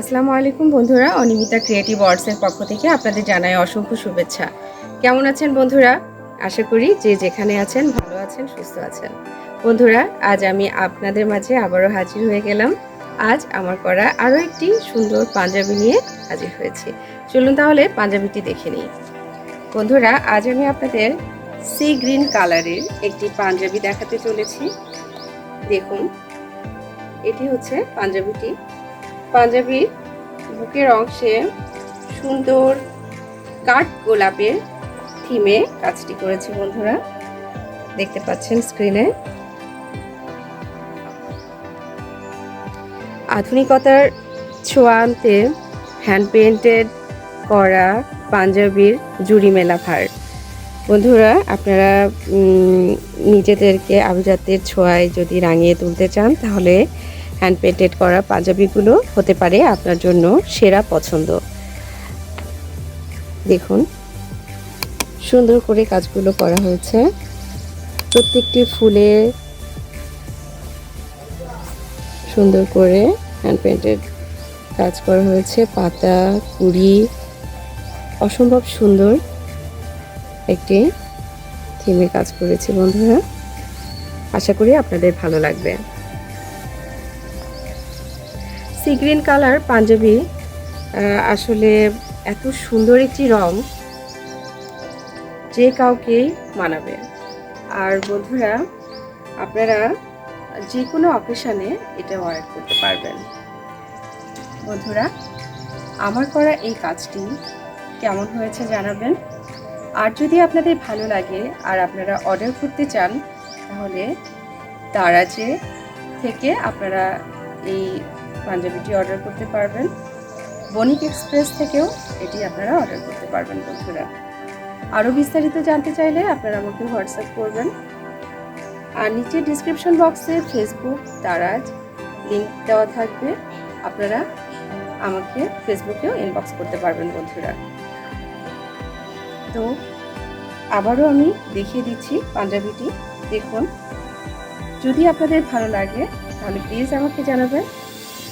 আসসালামু আলাইকুম বন্ধুরা, অনিমিতা ক্রিয়েটিভ আর্টসের পক্ষ থেকে আপনাদের জানাই অসংখ্য শুভেচ্ছা। কেমন আছেন বন্ধুরা? আশা করি যে যেখানে আছেন, ভালো আছেন, সুস্থ আছেন। বন্ধুরা, আজ আমি আপনাদের মাঝে আবারও হাজির হয়ে গেলাম। আজ আমার করা আরও একটি সুন্দর পাঞ্জাবি নিয়ে হাজির হয়েছি। চলুন তাহলে পাঞ্জাবিটি দেখে নিই। বন্ধুরা, আজ আমি আপনাদের সি গ্রিন কালারের একটি পাঞ্জাবি দেখাতে চলেছি। দেখুন, এটি হচ্ছে পাঞ্জাবিটি। পাঞ্জাবির বুকের অংশে সুন্দর কাঠ গোলাপের থিমে কাজটি করেছে বন্ধুরা। দেখতে পাচ্ছেন স্ক্রিনে আধুনিকতার ছোঁয়া আনতে হ্যান্ড পেন্টেড করা পাঞ্জাবির জুড়ি মেলা ভার। বন্ধুরা, আপনারা নিজেদেরকে আভিজাত্যের ছোঁয়ায় যদি রাঙিয়ে তুলতে চান, তাহলে হ্যান্ড পেন্টেড করা পাঞ্জাবিগুলো হতে পারে আপনার জন্য সেরা পছন্দ। দেখুন, সুন্দর করে কাজগুলো করা হয়েছে। প্রত্যেকটি ফুলে সুন্দর করে হ্যান্ড পেন্টেড কাজ করা হয়েছে। পাতা, কুড়ি, অসম্ভব সুন্দর একটি থিমে কাজ করেছি বন্ধুরা। আশা করি আপনাদের ভালো লাগবে। সি গ্রিন কালার পাঞ্জাবি আসলে এত সুন্দর একটি রং যে কাউকেই মানাবে। আর বন্ধুরা, আপনারা যে কোনো অকেশানে এটা ওয়ার করতে পারবেন। বন্ধুরা, আমার করা এই কাজটি কেমন হয়েছে জানাবেন। আর যদি আপনাদের ভালো লাগে আর আপনারা অর্ডার করতে চান, তাহলে তারাজে থেকে আপনারা এই পাঞ্জাবিটি অর্ডার করতে পারবেন। বণিক এক্সপ্রেস থেকেও এটি আপনারা অর্ডার করতে পারবেন বন্ধুরা। আরও বিস্তারিত জানতে চাইলে আপনারা আমাকে হোয়াটসঅ্যাপ করবেন। আর নিচে ডিসক্রিপশন বক্সে ফেসবুক তারাজ লিঙ্ক দেওয়া থাকবে। আপনারা আমাকে ফেসবুকেও ইনবক্স করতে পারবেন বন্ধুরা। তো আবারও আমি দেখিয়ে দিচ্ছি পাঞ্জাবিটি। দেখুন, যদি আপনাদের ভালো লাগে তাহলে প্লিজ আমাকে জানাবেন।